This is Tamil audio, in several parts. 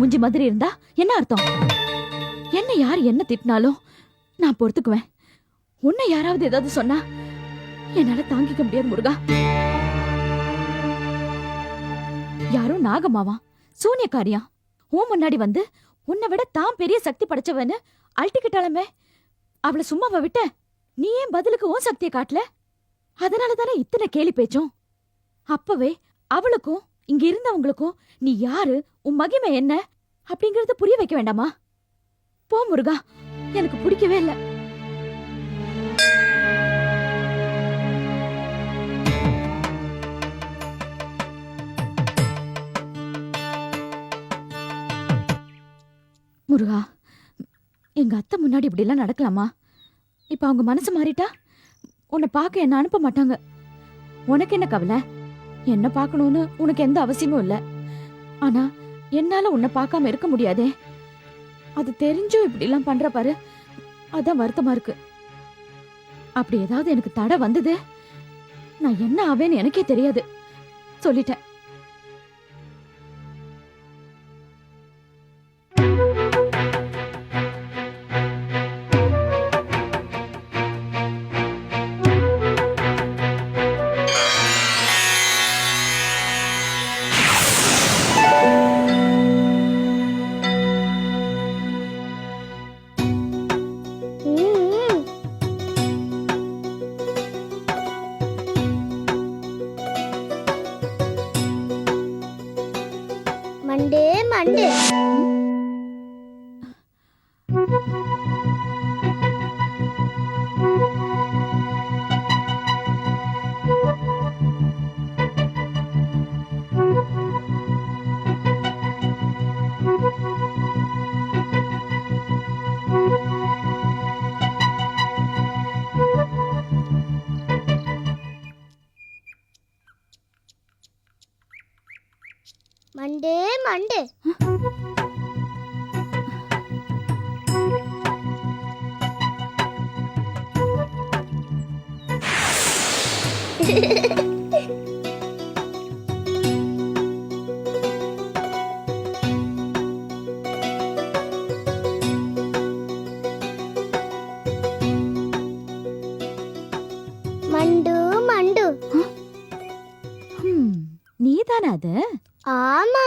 இப்படி முஞ்சி மாதிரி இருந்தா என்ன அர்த்தம்? என்ன யார் என்ன திட்டினாலும் நான் பொறுத்துக்குவேன். உன்னை யாராவது ஏதாவது சொன்னா என்னால தாங்கிக்க முடியாது முருகா. யாரும் நாகமாவா சூனியக்காரியா? உன் முன்னாடி வந்து உன்னை விட தான் பெரிய சக்தி படைச்சவன்னு அழட்டிக்கிட்டாலுமே அவளை சும்மாவா விட்ட நீ ஏன் பதிலுக்கு உன் சக்தியை காட்டல? அதனால தானே இத்தனை கேலி பேச்சும்? அப்பவே அவளுக்கும் இங்க இருந்தவங்களுக்கும் நீ யாரு? உன் மகிமை என்ன? அப்படிங்கறத புரிய வைக்க வேண்டாமா? போ முருகா. எனக்கு பிடிக்கவே இல்லை. முருகா எங்க அத்தை முன்னாடி இப்படி எல்லாம் நடக்கலாமா? இப்ப அவங்க மனசு மாறிட்டா உன்னை பார்க்க என்ன அனுப்ப மாட்டாங்க? உனக்கு என்ன கவலை? என்ன பார்க்கணும்னு உனக்கு எந்த அவசியமும் இல்ல. ஆனா என்னால உன்னை பார்க்காம இருக்க முடியாதே. அது தெரிஞ்சும் இப்படி எல்லாம் பண்ற பாரு அதான் வருத்தமா இருக்கு. அப்படி ஏதாவது எனக்கு தடை வந்தது நான் என்ன ஆவேன்னு எனக்கே தெரியாது. சொல்லிட்டேன். மண்டு மண்டு. நீதானே அது? ஆமா.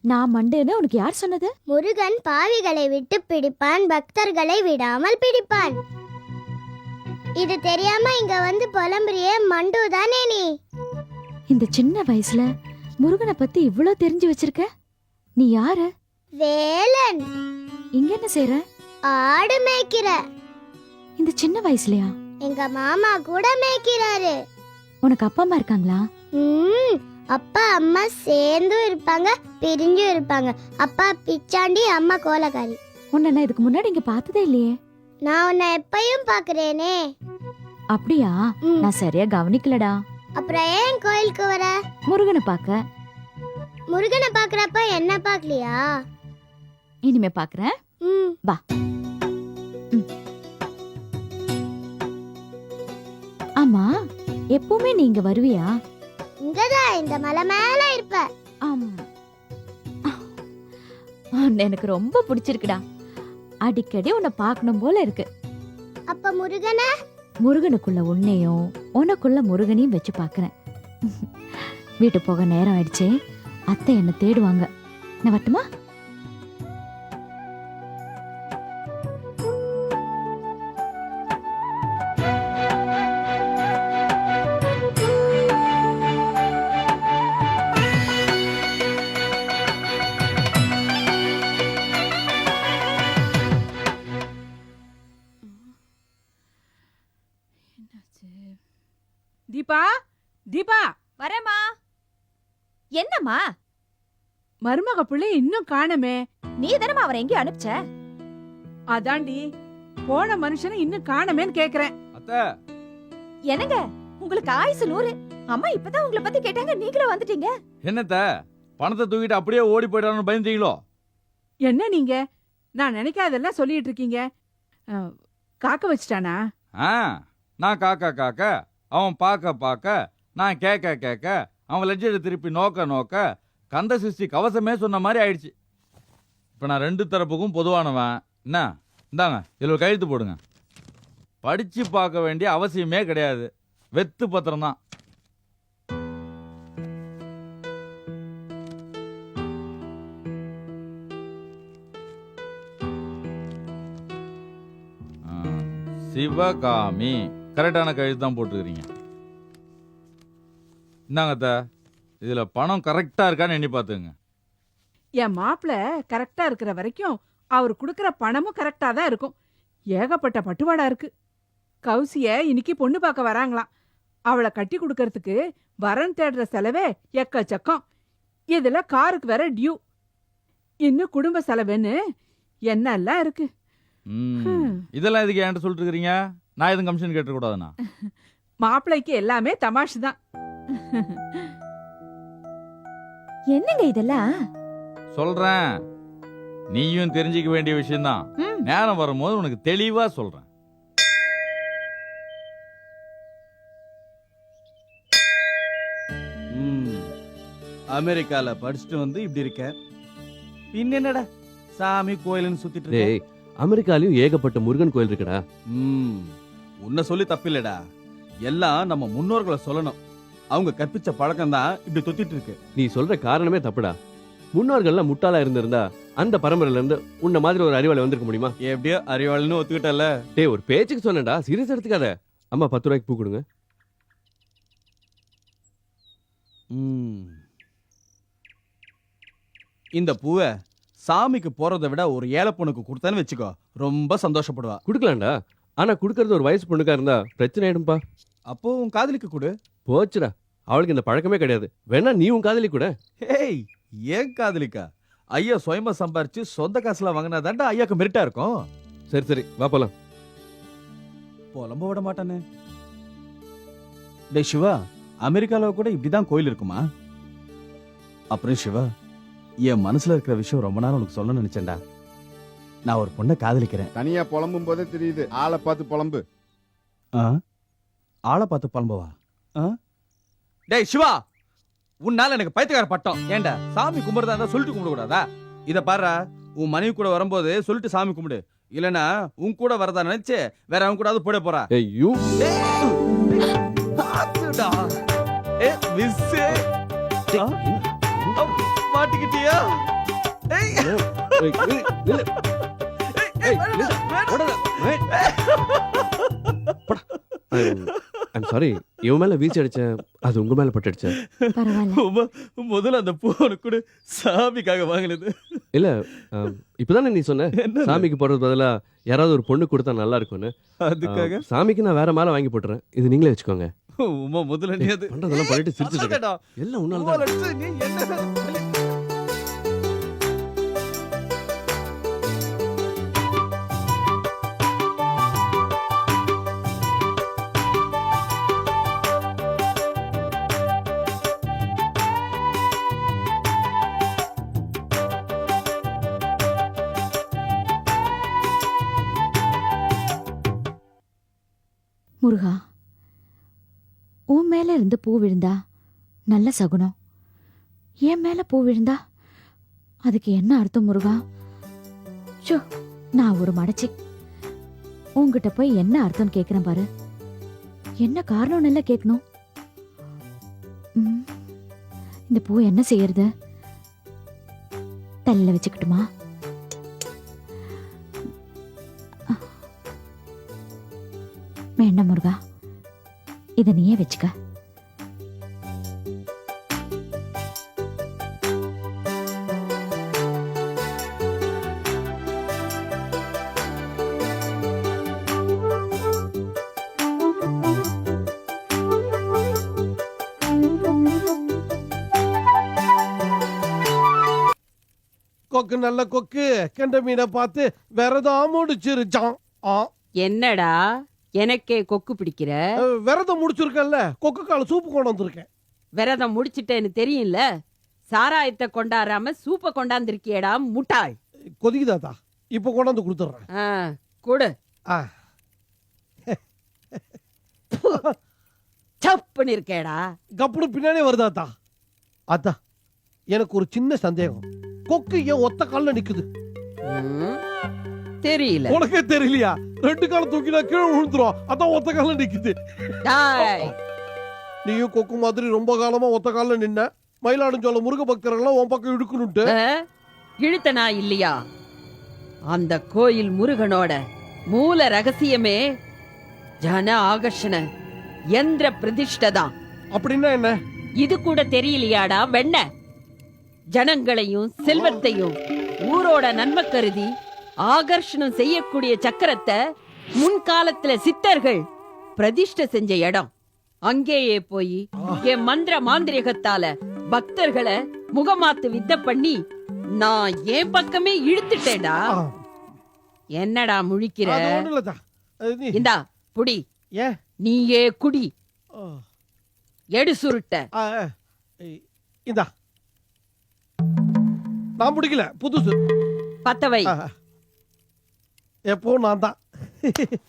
நான் மண்டேன்னு உனக்கு யார் சொன்னது? முருகன் பாவிகளை விட்டு பிடிப்பான் பக்தர்களை விடாமல் பிடிப்பான். இது தெரியாம இங்க வந்து புலம்புறியே மண்டு தானே நீ? இந்த சின்ன வயசுல முருகனை பத்தி இவ்ளோ தெரிஞ்சு வச்சிருக்க? நீ யாரு? வேலன். இங்க என்ன செய்ற? ஆடு மேய்க்கிற. இந்த சின்ன வயசுலயா? எங்க மாமா கூட மேய்க்கிறாரு. உனக்கு அப்பா அம்மா இருக்காங்களா? ம், அப்பா அம்மா சேர்ந்தும் இருப்பாங்க பிரிஞ்சும் இருப்பாங்க. அப்பா பிச்சாண்டி அம்மா கோலக்காரி. உன்னை நான் இதுக்கு முன்னாடி இங்க பார்த்ததே இல்லையே. நான் உன்னை எப்பயும் பாக்குறேனே அப்படியா? ம், நான் சரியா கவனிக்கலடா. அப்புறம் ஏன் கோயிலுக்கு வர? முருகனை பார்க்க. முருகனை பாக்குறப்ப என்ன பாக்கலையா இனிமே பாக்குறேன் ம். ஆமா எப்பவுமே நீ இங்க வருவியா? இங்கதான் இந்த மலை மேல இருப்ப. ஆம். எனக்கு ரொம்ப பிடிச்சிருக்குடா. அடிக்கடி உன்னை பார்க்கணும் போல இருக்கு. அப்ப முருகனை? முருகனுக்குள்ள உன்னையும் உனக்குள்ள முருகனையும் வச்சு பார்க்கறேன். வீட்டு போக நேரம் ஆயிடுச்சே. அத்தை என்ன தேடுவாங்க. நான் வரட்டுமா? என்னம்மா? மருமக பிள்ளை இன்னும் காணமே. நீ தானம்மா அவரை எங்கேயும் அனுப்பிச்ச? அதாண்டி போன மனுஷனை இன்னும் காணமேன்னு கேக்குறேன். அத்த. என்னங்க? உங்களுக்கு ஆயுசு நூறு. அம்மா இப்பதான் உங்களை பத்தி கேட்டாங்க நீங்களும் வந்துட்டீங்க. என்னத்த? பணத்தை தூக்கிட்டு அப்படியே ஓடி போயிடான்னு பயந்தீங்களோ என்ன நீங்க? நான் நினைக்காதெல்லாம் சொல்லிட்டு இருக்கீங்க. அஹ், காக்க வச்சிட்டானா? ஆ நான் காக்க காக்க அவன் பார்க்க பார்க்க நான் கேட்க கேட்க அவன் லெஜ்ஜரை திருப்பி நோக்க நோக்க கந்த சிஷ்டி கவசமே சொன்ன மாதிரி ஆயிடுச்சு. இப்போ நான் ரெண்டு தரப்புக்கும் பொதுவானவன். என்ன? இந்தாங்க இதில் ஒரு கையெழுத்து போடுங்க. படித்து பார்க்க வேண்டிய அவசியமே கிடையாது. வெத்து பத்திரம் தான். சிவகாமி. கரெக்டான கழுத்து தான் போட்டுக்கிறீங்க இந்தாங்க அத்தை. இதுல பணம் கரெக்டா இருக்கான்னு எண்ணி பார்த்துங்க என் மாப்பிள கரெக்டா இருக்கிற வரைக்கும் அவர் கொடுக்கற பணமும் கரெக்டா தான் இருக்கும். ஏகப்பட்ட பட்டுவாடா இருக்கு. கௌசிய இன்னைக்கு பொண்ணு பார்க்க வராங்களாம். அவளை கட்டி கொடுக்கறதுக்கு வரன் தேடுற செலவே எக்கச்சக்கம். இதுல காருக்கு வேற டியூ இன்னும் குடும்ப செலவுன்னு என்னெல்லாம் இருக்கு? ம். இதெல்லாம் இதுக்கு என்கிட்ட சொல்லிட்டு இருக்கிறீங்க? நான் எதுவும் கமிஷன் கேட்டக்கூடாதுண்ணா மாப்பிள்ளைக்கு எல்லாமே தமாஷு தான். என்னங்க இதெல்லாம்? சொல்றேன். நீயும் தெரிஞ்சுக்க வேண்டிய விஷயம்தான். ம். நேரம் வரும்போது உனக்கு தெளிவா சொல்றேன். ம். அமெரிக்கால படிச்சுட்டு வந்து இப்படி இருக்க. பின்ன என்னடா? சாமி கோயில்னு சுத்திட்டு இருக்க. டேய் அமெரிக்காலயும் ஏகப்பட்ட முருகன் கோயில் இருக்குடா. ம். உன்னை சொல்லி தப்பில்லடா. எல்லாம் நம்ம முன்னோர்களை சொல்லணும். அவங்க கற்பிச்ச பழக்கம் தான் இப்படி தொத்திட்டு இருக்கு. நீ சொல்ற காரணமே தப்புடா. முன்னோர்கள்லாம் முட்டாளா இருந்திருந்தா அந்த பரம்பரையில இருந்து உன்ன மாதிரி ஒரு அறிவாளி வந்திருக்க முடியுமா? எப்படியோ அறிவாளின்னு ஒத்துக்கிட்டல டேய் ஒரு பேச்சுக்கு சொன்னேன்டா. சீரியஸ் எடுத்துக்காத. அம்மா பத்து ரூபாய்க்கு பூ கொடுங்க. இந்த பூவை சாமிக்கு போறதை விட ஒரு ஏழை பொண்ணுக்கு கொடுத்தான்னு வச்சுக்கோ ரொம்ப சந்தோஷப்படுவா. கொடுக்கலாம்டா. ஆனா கொடுக்கறது ஒரு வயசு பொண்ணுக்கா இருந்தா பிரச்சனை ஆயிடும்பா. அப்போ உன் காதலிக்கு கொடு. போச்சுடா. அவளுக்கு இந்த பழக்கமே கிடையாது. வேணா நீ உன் காதலி கூட. ஏய் ஏன் காதலிக்கா? ஐயா சுயமா சம்பாரிச்சு சொந்த காசுல வாங்கினா தாண்டா ஐயாக்கு மெரிட்டா இருக்கும்? சரி சரி வா போலாம். புலம்ப விட மாட்டானே. டேய் சிவா அமெரிக்கால கூட இப்படிதான் கோயில் இருக்குமா? அப்புறம் சிவா என் மனசுல இருக்கிற விஷயம் ரொம்ப நேரம் உனக்கு சொல்ல நினைச்சேன்டா. நான் ஒரு பொண்ணை காதலிக்கிறேன். தனியா புலம்பும் போதே தெரியுது. ஆளை பார்த்து புலம்பு. ஆ? ஆளை பார்த்து புலம்பவா? டேய் சிவா உன்னால எனக்கு பைத்தியக்கார பட்டம் ஏன்டா சாமி கும்பிடுறதா இருந்தா சொல்லிட்டு கும்பிட கூடாதா இத பாரு உன் மனைவி கூட வரும்போது சொல்லிட்டு சாமி கும்பிடு இல்லனா உன் கூட வரதா நினைச்சு வேற அவன் கூடாது போட போறா ஏய் யூ பாத்துடா ஏ மிஸ் மாட்டிக்கிட்டியா ஏய் சாரி இவன் மேல வீச்சு அடிச்சேன். அது உங்க மேல பட்டுடுச்சேன் பரவாயில்ல. உம்மா, முதல்ல அந்த பூனை கூட சாமிக்காக வாங்கினது. இல்ல ஆம், இப்பதானே நீ சொன்ன? என்ன சாமிக்கு போடுறது பதிலா யாராவது ஒரு பொண்ணு கொடுத்தா நல்லா இருக்கும்னு. அதுக்காக? சாமிக்கு நான் வேற மாலை வாங்கி போட்டுறேன். இது நீங்களே வச்சுக்கோங்க. உமா முதல்ல நீ அது பண்றதெல்லாம் பண்ணிட்டு சிரிச்சிட்டு இருக்க. எல்லாம் உன்னால நீ என்ன முருகா உன் மேலே இருந்து பூ விழுந்தா நல்ல சகுனம். என் மேலே பூ விழுந்தா அதுக்கு என்ன அர்த்தம் முருகா? ஷோ நான் ஒரு மடச்சி உங்ககிட்ட போய் என்ன அர்த்தம் கேட்குறேன் பாரு. என்ன காரணம் நல்லா கேட்கணும் ம், இந்த பூ என்ன செய்யறது? தல்ல வச்சுக்கிட்டுமா? வேண்டாம் முருகா? இதை நீயே வச்சுக்க. கொக்கு நல்ல கொக்கு. கெண்ட மீனை பார்த்து விரதம் முடிச்சிருச்சான் ஆ. என்னடா? எனக்கே கொக்கு பிடிக்கிற. விரதம் முடிச்சிருக்கேன்ல. கொக்கு கால சூப்பு கொண்டு வந்திருக்கேன். விரதம் முடிச்சிட்டேன்னு தெரியும்ல? சாராயத்தை கொண்டாடாம சூப்ப கொண்டாந்துருக்கியடா முட்டாள். கொதிக்குதாத்தா இப்போ கொண்டு வந்து கொடுத்துட்றேன். ஆ, கொடு. ஆ. சப்புன்னு இருக்கேடா. கப்புனு பின்னாடியே வருதாத்தா அத்தா எனக்கு ஒரு சின்ன சந்தேகம். கொக்கு ஏன் ஒத்த கால்ல நிக்குது? ம், தெரியல. உனக்கே தெரியலையா? ரெண்டு காலம் தூக்கினா கீழே விழுந்துரும். அதான் ஒத்த கால்ல நிக்குது. நீயும் கொக்கு மாதிரி ரொம்ப காலமா ஒத்த கால்ல நின்ன. மயிலாடுஞ்சோல முருக பக்தர்கள்லாம் உன் பக்கம் இழுக்கணும்ட்டு. ஆ? இழுத்தனா இல்லையா? அந்த கோயில் முருகனோட மூல ரகசியமே ஜன ஆகர்ஷண யந்திர பிரதிஷ்டதான் அப்படின்னா என்ன? இது கூட தெரியலையாடா வெண்ண? ஜனங்களையும் செல்வத்தையும் ஊரோட நன்மை கருதி ஆகர்ஷணம் செய்யக்கூடிய சக்கரத்தை முன்காலத்துல சித்தர்கள் பிரதிஷ்டை செஞ்ச இடம். அங்கேயே போய் என் மந்திர மாந்திரிகத்தால பக்தர்களை முகமாத்து வித்த பண்ணி நான் என் பக்கமே இழுத்துட்டேன்டா. ஆ, என்னடா முழிக்கிற? இந்தா புடி நீயே குடி. எடு சுருட்ட. இந்தா. நான் பிடிக்கல புதுசு பத்தவை. ஆ. எப்போ நான் தான்.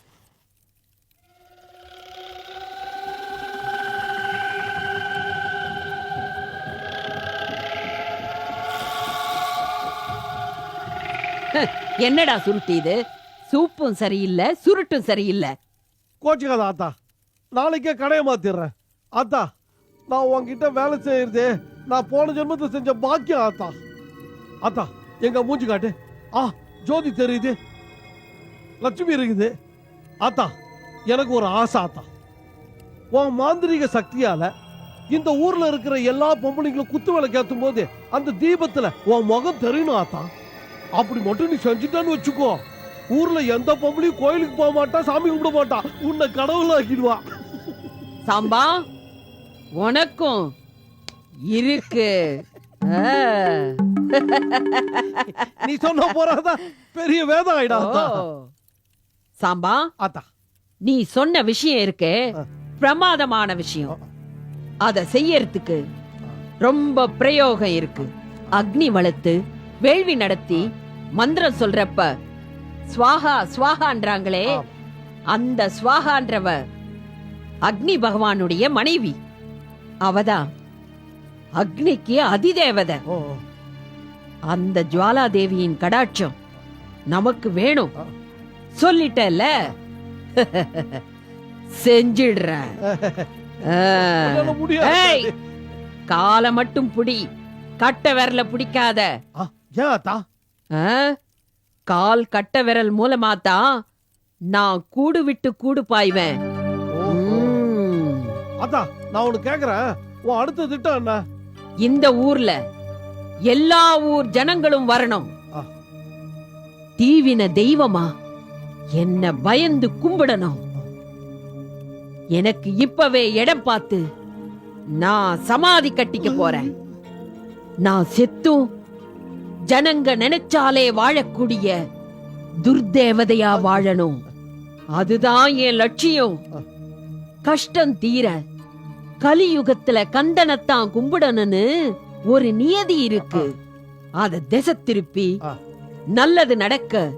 என்னடா சுருட்டு இது? சூப்பும் சரியில்லை சுருட்டும் சரியில்லை. கோச்சிக்காத ஆத்தா. நாளைக்கே கடையை மாத்திடுறேன். ஆத்தா நான் உன்கிட்ட வேலை செய்யறது நான் போன ஜென்மத்தை செஞ்ச பாக்கியம் ஆத்தா. ஆத்தா எங்க மூஞ்சி காட்டு. ஆ ஜோதி தெரியுது. லட்சுமி இருக்குது. ஆத்தா எனக்கு ஒரு ஆசை ஆத்தா. உன் மாந்திரீக சக்தியால இந்த ஊர்ல இருக்கிற எல்லா பொம்பளைங்களும் குத்து விளக்கு ஏத்தும் போது அந்த தீபத்துல உன் முகம் தெரியணும் ஆத்தா? அப்படி மட்டும் நீ செஞ்சுட்டான்னு வச்சுக்கோ. ஊர்ல எந்த பொம்பளையும் கோயிலுக்கு போக மாட்டா சாமி கும்பிட மாட்டா. உன்னை கடவுள் ஆக்கிடுவா. சாம்பா உனக்கும் இருக்கு. நீ சொன்ன போறாதா பெரிய வேதம் ஆயிடா ஆத்தா. ஓ. சாம்பா நீ சொன்ன விஷயம் இருக்கே. பிரமாதமான விஷயம். அத செய்யறதுக்கு ரொம்ப பிரயோகம் இருக்கு. அக்னி வளர்த்து வேள்வி நடத்தி மந்திரம் சொல்றப்ப ஸ்வாஹா ஸ்வாஹான்றாங்களே ஆம். அந்த ஸ்வாஹான்றவ அக்னி மனைவி. அவதான் அக்னிக்கு அதிதேவதை. அந்த ஜுவாலா தேவியின் கடாட்சம் நமக்கு வேணும். சொல்லிட்டல செஞ்சிடுறேன். காலை மட்டும் புடி. கட்ட விரல பிடிக்காத? கால் கட்ட விரல் மூலமா தான் நான் கூடு விட்டு கூடு பாய்வேன். ஆத்தா நான் உனக்கு கேக்குறேன். உன் அடுத்த திட்டம் என்ன? இந்த ஊர்ல எல்லா ஊர் ஜனங்களும் வரணும். தீவின தெய்வமா? என்ன பயந்து கும்பிடணும். எனக்கு இப்பவே இடம் பார்த்து நான் சமாதி கட்டிக்க போறேன். நான் செத்தும் ஜனங்க நினைச்சாலே வாழக்கூடிய துர்தேவதையா வாழணும். அதுதான் என் லட்சியம். கஷ்டம் தீர கலியுகத்துல கந்தனத்தான் கும்பிடணும்னு ஒரு நியதி இருக்கு. அத திசை திருப்பி. நல்லது நடக்க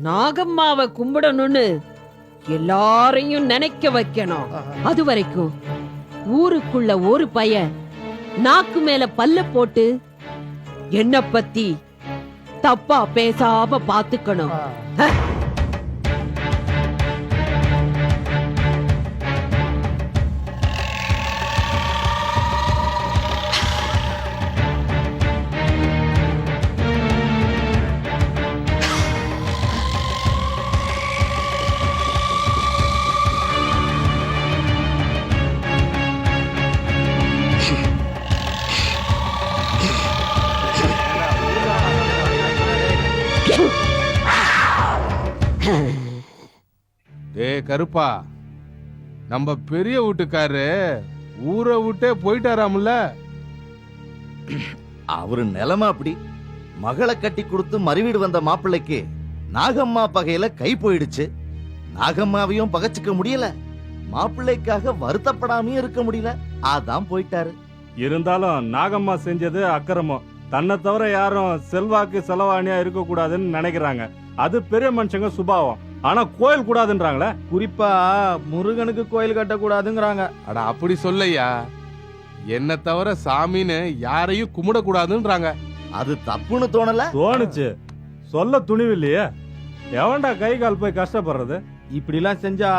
நாகம்மாவை கும்பிடணும்னு எல்லாரையும் நினைக்க வைக்கணும். அது வரைக்கும் ஊருக்குள்ள ஒரு பையன் நாக்கு மேல பல்ல போட்டு என்ன பத்தி தப்பா பேசாம பாத்துக்கணும் கருப்பா நம்ம பெரிய வீட்டுக்காரு ஊரை விட்டே போயிட்டாராம்ல? அவரு நிலைமை அப்படி? மகளை கட்டி கொடுத்து மறுவீடு வந்த மாப்பிள்ளைக்கு நாகம்மா பகையில கை போயிடுச்சு. நாகம்மாவையும் பகைச்சுக்க முடியல. மாப்பிள்ளைக்காக வருத்தப்படாமையும் இருக்க முடியல. அதான் போயிட்டாரு. இருந்தாலும் நாகம்மா செஞ்சது அக்கிரமம். தன்னை தவிர யாரும் செல்வாக்கு செலவாணியா இருக்க கூடாதுன்னு நினைக்கிறாங்க. அது பெரிய மனுஷங்க சுபாவம். ஆனா கோயில் கூடாதுன்றாங்களே? குறிப்பா முருகனுக்கு கோயில் கட்டக்கூடாதுங்கிறாங்க. அட அப்படி சொல்லையா? என்ன தவிர சாமின்னு யாரையும் கும்பிடக்கூடாதுன்றாங்க. அது தப்புன்னு தோணல? தோணுச்சு. சொல்ல துணிவு இல்லையே எவன்டா கை கால் போய் கஷ்டப்படுறது? இப்படிலாம் செஞ்சா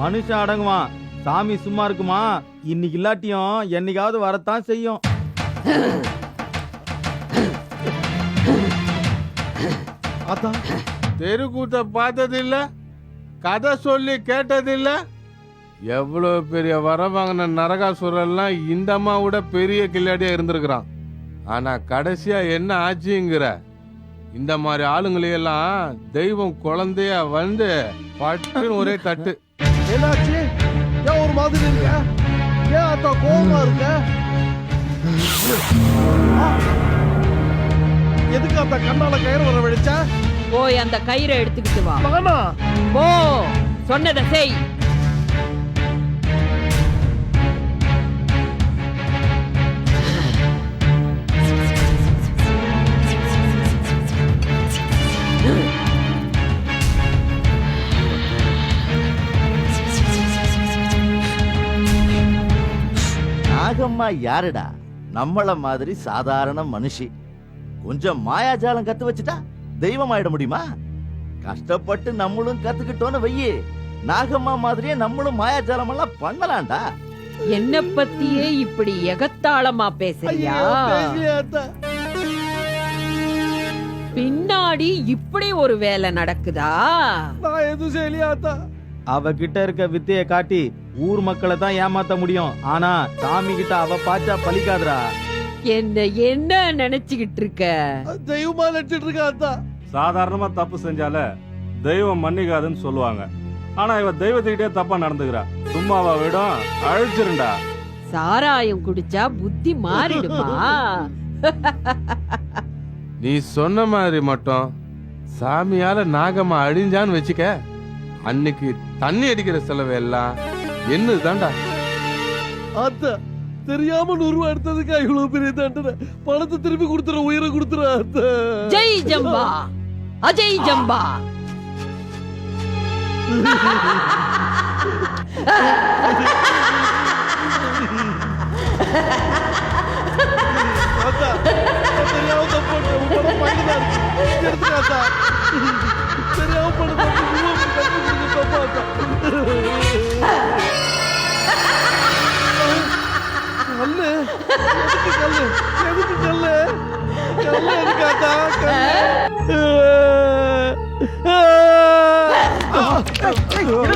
மனுஷன் அடங்குவான். சாமி சும்மா இருக்குமா? இன்னைக்கு இல்லாட்டியும் என்னைக்காவது வரத்தான் செய்யும். ஆத்தா தெருக்கூத்த பார்த்ததில்ல? கதை சொல்லி கேட்டதில்ல? எவ்வளோ பெரிய வரம் வாங்கின நரகாசுரெல்லாம் இந்த அம்மாவோட பெரிய கில்லாடியா இருந்திருக்கிறான். ஆனா கடைசியா என்ன ஆச்சுங்கிற? இந்த மாதிரி ஆளுங்களையெல்லாம் தெய்வம் குழந்தையா வந்து பட்டுன்னு ஒரே தட்டு. என்னாச்சு? ஏன் ஒரு மாதிரி இருக்க? ஏன் ஆத்தா கோபமா இருக்க? எதுக்கு அந்த கண்ணால கயிறு வர வெடிச்சா போய் அந்த கயிறை எடுத்துக்கிட்டு வா. நானா போ சொன்னதை செய். நாகம்மா யாருடா? நம்மள மாதிரி சாதாரண மனுஷி. கொஞ்சம் மாயாஜாலம் கத்து வச்சுட்டா தெய்வம் ஆயிட முடியுமா? கஷ்டப்பட்டு நம்மளும் கத்துக்கிட்டோன்னு வையே. நாகம்மா மாதிரியே நம்மளும் மாயாஜாலம் எல்லாம் பண்ணலாம்டா. என்ன பத்தியே இப்படி எகத்தாளமா பேசுறியா. பின்னாடி இப்படி ஒரு வேலை நடக்குதா? நான் எதுவும் செய்யலையா ஆத்தா அவகிட்ட இருக்க வித்தைய காட்டி ஊர் மக்களை தான் ஏமாத்த முடியும். ஆனா சாமி கிட்ட அவ பாச்சா பலிக்காதுடா. என்ன என்ன நினைச்சுக்கிட்டு இருக்க? தெய்வமா நடிச்சிட்டு இருக்கா ஆத்தா சாதாரணமா தப்பு செஞ்சால தெய்வம் மன்னிக்காதுன்னு சொல்லுவாங்க. ஆனா இவ தெய்வத்துக்கிட்டே தப்பா நடந்துக்கிறா. சும்மாவா விடும் அழிச்சிருண்டா. சாராயம் குடிச்சா புத்தி மாறிடுமா? நீ சொன்ன மாதிரி மட்டும் சாமியால நாகம்மா அழிஞ்சான்னு வச்சுக்க அன்னைக்கு தண்ணி அடிக்கிற செலவு எல்லாம் என்னதுதான்டா? ஆத்தா தெரியாம நூறு ரூபாய் எடுத்ததுக்கா இவ்வளவு பெரிய தண்டனை? பணத்தை திருப்பி கொடுத்துற உயிரை கொடுத்துற ஆத்தா ஜெய் ஜம்பா. அஜய் ஜம்பா. கல்லு எதுக்கு கல்லு? எதுக்கு கல்லு? கல்லு கல்லு?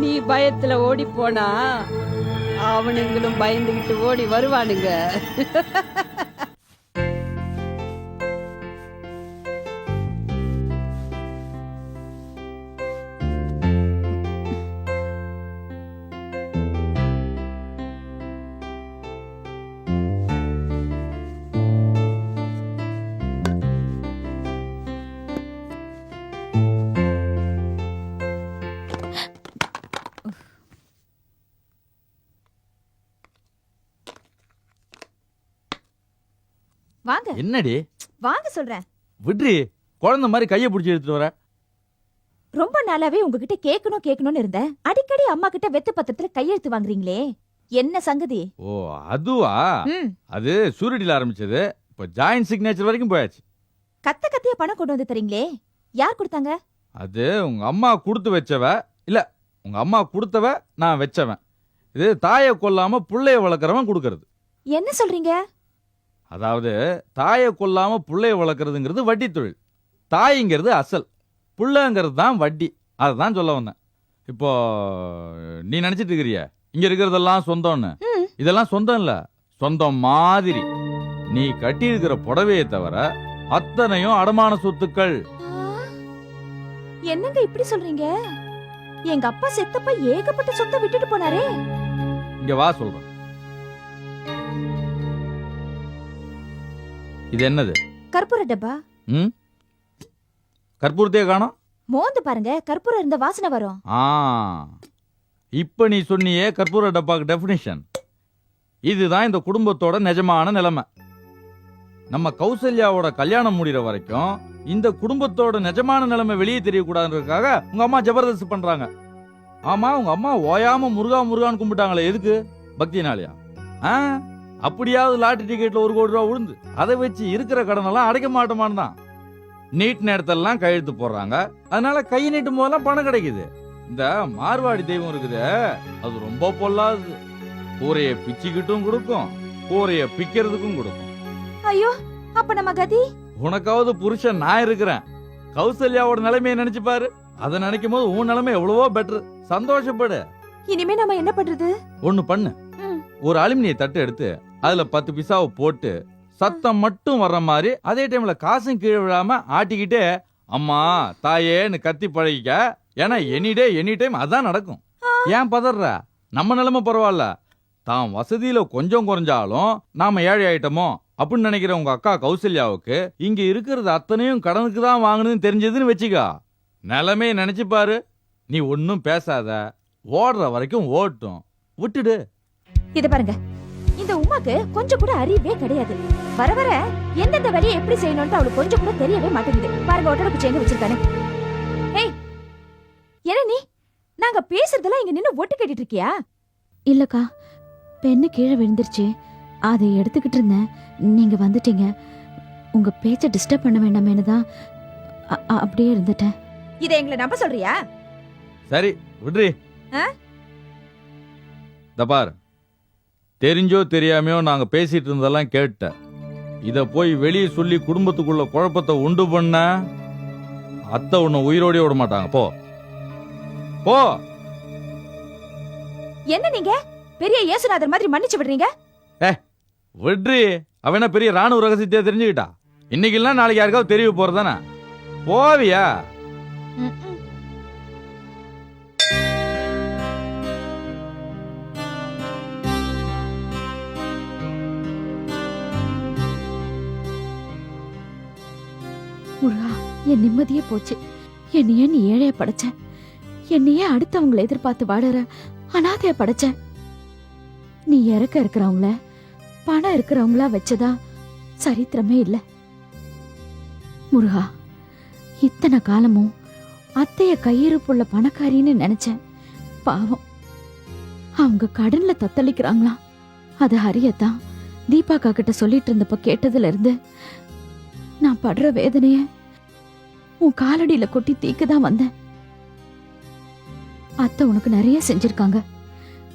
நீ பயத்துல ஓடி போனா அவனுங்களும் பயந்துகிட்டு ஓடி வருவானுங்க. வாங்க. என்னடி? வாங்க சொல்றேன். விட்ரி குழந்தை மாதிரி கையை பிடிச்சி எடுத்துட்டு வர. ரொம்ப நாளாவே உங்ககிட்ட கேட்கணும் கேட்கணும்னு இருந்தேன். அடிக்கடி அம்மா கிட்ட வெத்து பத்திரத்துல கையெழுத்து வாங்குறீங்களே. என்ன சங்கதி? ஓ அதுவா? ம். அது சூரடியில் ஆரம்பிச்சது. இப்போ ஜாயின்ட் சிக்னேச்சர் வரைக்கும் போயாச்சு. கத்த கத்திய பணம் கொண்டு வந்து தரீங்களே. யார் கொடுத்தாங்க? அது உங்க அம்மா கொடுத்து வச்சவ. இல்ல உங்க அம்மா கொடுத்தவ நான் வச்சவன். இது தாயை கொல்லாம புள்ளைய வளர்க்குறவன் கொடுக்கறது. என்ன சொல்றீங்க? அதாவது தாயை கொல்லாம புள்ளைய வளர்க்குறதுங்கிறது வட்டி தொழில். தாய்ங்கிறது அசல். புள்ளைங்கிறது தான் வட்டி. அதை தான் சொல்ல வந்தேன். இப்போ நீ நினைச்சிட்டு இருக்கிறிய இங்க இருக்கிறதெல்லாம் சொந்தம்னு. இதெல்லாம் சொந்தம் இல்ல. சொந்தம் மாதிரி. நீ கட்டி இருக்கிற புடவையை தவிர அத்தனையும் அடமான சொத்துக்கள். என்னங்க இப்படி சொல்றீங்க? எங்க அப்பா செத்தப்ப ஏகப்பட்ட சொத்தை விட்டுட்டு போனாரே. இங்க வா சொல்றேன். இது என்னது? கற்பூர டப்பா. ம்? கற்பூரத்தையே காணோம். மோந்து பாருங்க கற்பூரம் இருந்த வாசனை வரும். ஆ. இப்ப நீ சொன்னியே கற்பூர டப்பாக்கு டெஃபினிஷன் இதுதான் இந்த குடும்பத்தோட நிஜமான நிலைமை. நம்ம கௌசல்யாவோட கல்யாணம் முடிகிற வரைக்கும் இந்த குடும்பத்தோட நிஜமான நிலைமை வெளியே தெரியக்கூடாதுன்றதுக்காக உங்க அம்மா ஜபர்தஸ்த் பண்றாங்க. ஆமா உங்க அம்மா ஓயாம முருகா முருகான்னு கும்பிட்டாங்களே எதுக்கு? பக்தினாலயா ஆ? அப்படியாவது லாட்டரி டிக்கெட்ல ஒரு கோடி ரூபா விழுந்து அதை வச்சு இருக்கிற கடனெல்லாம் அடைக்க மாட்டோமான்னு தான். நீட் நேரத்தெல்லாம் கையெழுத்து போடுறாங்க. அதனால கை நீட்டும் போதெல்லாம் பணம் கிடைக்குது. இந்த மார்வாடி தெய்வம் இருக்குது. அது ரொம்ப பொல்லாது கூரைய பிச்சுக்கிட்டும் கொடுக்கும். கூரைய பிக்கிறதுக்கும் கொடுக்கும். ஐயோ அப்ப நம்ம கதி? உனக்காவது புருஷன் நான் இருக்கிறேன். கௌசல்யாவோட நிலைமையை நினைச்சு பாரு. அதை நினைக்கும் போது உன் நிலைமை எவ்வளவோ பெட்டர் சந்தோஷப்படு. இனிமே நம்ம என்ன பண்றது? ஒண்ணு பண்ணு. ஒரு அலுமினிய தட்டு எடுத்து அதுல பத்து பிசாவை போட்டு சத்தம் மட்டும் வர்ற மாதிரி அதே டைம்ல காசும் கீழே விழாம ஆட்டிக்கிட்டே அம்மா தாயேன்னு கத்தி பழகிக்க. ஏன்னா எனி டே எனி டைம் அதான் நடக்கும். ஏன் பதற? நம்ம நிலைமை பரவாயில்ல. தான் வசதியில கொஞ்சம் குறைஞ்சாலும் நாம ஏழை ஆயிட்டோமோ? அப்படின்னு நினைக்கிற உங்க அக்கா கௌசல்யாவுக்கு இங்க இருக்கிறது அத்தனையும் கடனுக்கு தான் வாங்கணும்னு தெரிஞ்சதுன்னு வச்சுக்கா. நிலமே நினைச்சு பாரு. நீ ஒன்னும் பேசாத. ஓடுற வரைக்கும் ஓட்டும். விட்டுடு. இத பாருங்க. இந்த உமாக்கு கொஞ்சம் கூட அறிவே கிடையாது. வர வர எந்தெந்த வேலையை எப்படி செய்யணும்னு அவளுக்கு கொஞ்சம் கூட தெரியவே மாட்டேங்குது. பாருங்க ஒட்டட குச்சி எங்க வச்சிருக்கானு. ஏய் என்ன நீ? நாங்க பேசுறதெல்லாம் இங்க நின்னு ஒட்டு கேட்டுட்டு இருக்கியா? இல்லக்கா பெண்ணு கீழே விழுந்துருச்சு. அதை எடுத்துக்கிட்டு இருந்தேன். நீங்க வந்துட்டீங்க. உங்க பேச்ச டிஸ்டர்ப் பண்ண வேண்டாமேனு தான் அப்படியே இருந்துட்டேன். இதை எங்களை நம்ப சொல்றியா? சரி விட்ரி ஆ? இந்த பார். தெரிஞ்சோ தெரியாமையோ நாங்க பேசிட்டு இருந்ததெல்லாம் கேட்டேன். இத போய் வெளியே சொல்லி குடும்பத்துக்குள்ள குழப்பத்தை உண்டு பண்ண அத்தை உன்னை உயிரோடயே விட மாட்டாங்க. போ. போ. என்ன நீங்க? பெரிய இயேசுநாதர் மாதிரி மன்னிச்சு விடுறீங்க? விட்ரி அவன் பெரிய ராணுவ ரகசியத்தை தெரிஞ்சுக்கிட்டா? இன்னைக்கு இல்ல நாளைக்கு யாருக்காவது தெரிய போறதானே? போவியா? என் நிம்மதியே போச்சு. என்னையே நீ ஏழைய படைச்ச. என்னையே அடுத்தவங்களை எதிர்பார்த்து வாடுற அனாதைய படைச்ச. நீ இறக்க இருக்கிறவங்கள பணம் இருக்கிறவங்களா வச்சதா சரித்திரமே இல்ல. முருகா இத்தனை காலமும் அத்தைய கையிருப்புள்ள பணக்காரின்னு நினைச்சேன் பாவம். அவங்க கடன்ல தத்தளிக்கிறாங்களாம் அது ஹரியத்தான் தீபாக்கா கிட்ட சொல்லிட்டு இருந்தப்ப கேட்டதுல இருந்து நான் படுற வேதனையை உன் காலடியில கொட்டி தீக்கு தான் வந்தேன். அத்தை உனக்கு நிறைய செஞ்சிருக்காங்க.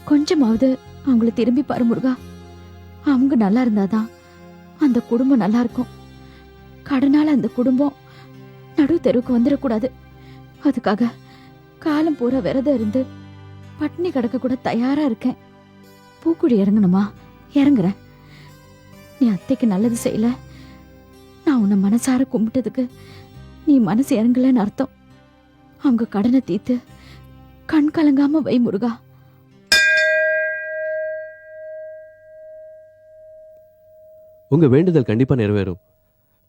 கொஞ்சமாவது அவங்கள திரும்பி பாரு முருகா. அவங்க நல்லா இருந்தாதான் அந்த குடும்பம் நல்லா இருக்கும். கடனால அந்த குடும்பம் நடு தெருவுக்கு வந்துடக்கூடாது. அதுக்காக காலம் பூரா விரதம் இருந்து பட்டினி கிடக்க கூட தயாரா இருக்கேன். பூக்குடி இறங்கணுமா? இறங்குறேன். நீ அத்தைக்கு நல்லது செய்யல. நான் உன்னை மனசார கும்பிட்டதுக்கு நீ மனசு இறங்கலன்னு அர்த்தம். அவங்க கடனை தீத்து கண் கலங்காம வை முருகா. உங்க வேண்டுதல் கண்டிப்பா நிறைவேறும்.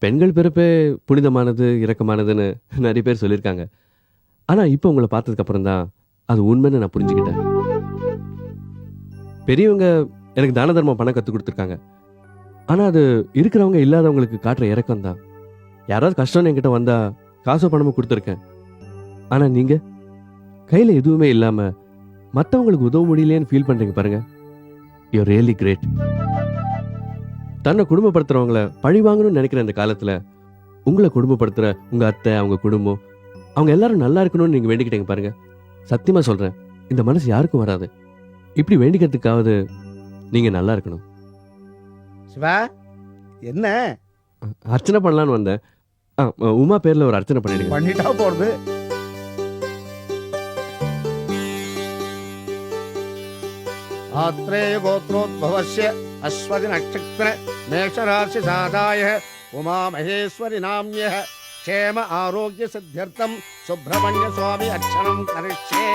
பெண்கள் பிறப்பே புனிதமானது இரக்கமானதுன்னு நிறைய பேர் சொல்லியிருக்காங்க. ஆனா இப்போ உங்களை பார்த்ததுக்கு அப்புறம் தான் அது உண்மைன்னு நான் புரிஞ்சுக்கிட்டேன். பெரியவங்க எனக்கு தான தர்மம் பணம் கற்றுக் கொடுத்துருக்காங்க. ஆனா அது இருக்கிறவங்க இல்லாதவங்களுக்கு காட்டுற இறக்கம் தான் யாராவது கஷ்டம்னு என்கிட்ட வந்தா காசோ பணமோ கொடுத்துருக்கேன். ஆனா நீங்க கையில எதுவுமே இல்லாம மத்தவங்களுக்கு உதவ முடியலையேன்னு ஃபீல் பண்றீங்க பாருங்க. யூ ரியலி கிரேட் தன்னை குடும்பப்படுத்துறவங்கள பழி வாங்கணும்னு நினைக்கிற இந்த காலத்துல உங்களை குடும்பப்படுத்துற உங்க அத்தை அவங்க குடும்பம் அவங்க எல்லாரும் நல்லா இருக்கணும்னு நீங்க வேண்டிக்கிட்டீங்க பாருங்க. சத்தியமா சொல்றேன் இந்த மனசு யாருக்கும் வராது. இப்படி வேண்டிக்கிறதுக்காவது நீங்க நல்லா இருக்கணும். சிவா என்ன? அர்ச்சனை பண்ணலான்னு வந்தேன். ஆ, உமா பேர்ல ஒரு அர்ச்சனை பண்ணிடுங்க பண்ணிட்டா போறது ஆத்ரேய கோத்ரோத்பவஸ்ய அஸ்வதி நட்சத்திர மேஷராசி சாதாய உமா மகேஸ்வரி நாமிய க்ஷேம ஆரோக்கிய சித்தியர்த்தம் சுப்பிரமணிய சுவாமி அர்ச்சனம் கரிஷ்யே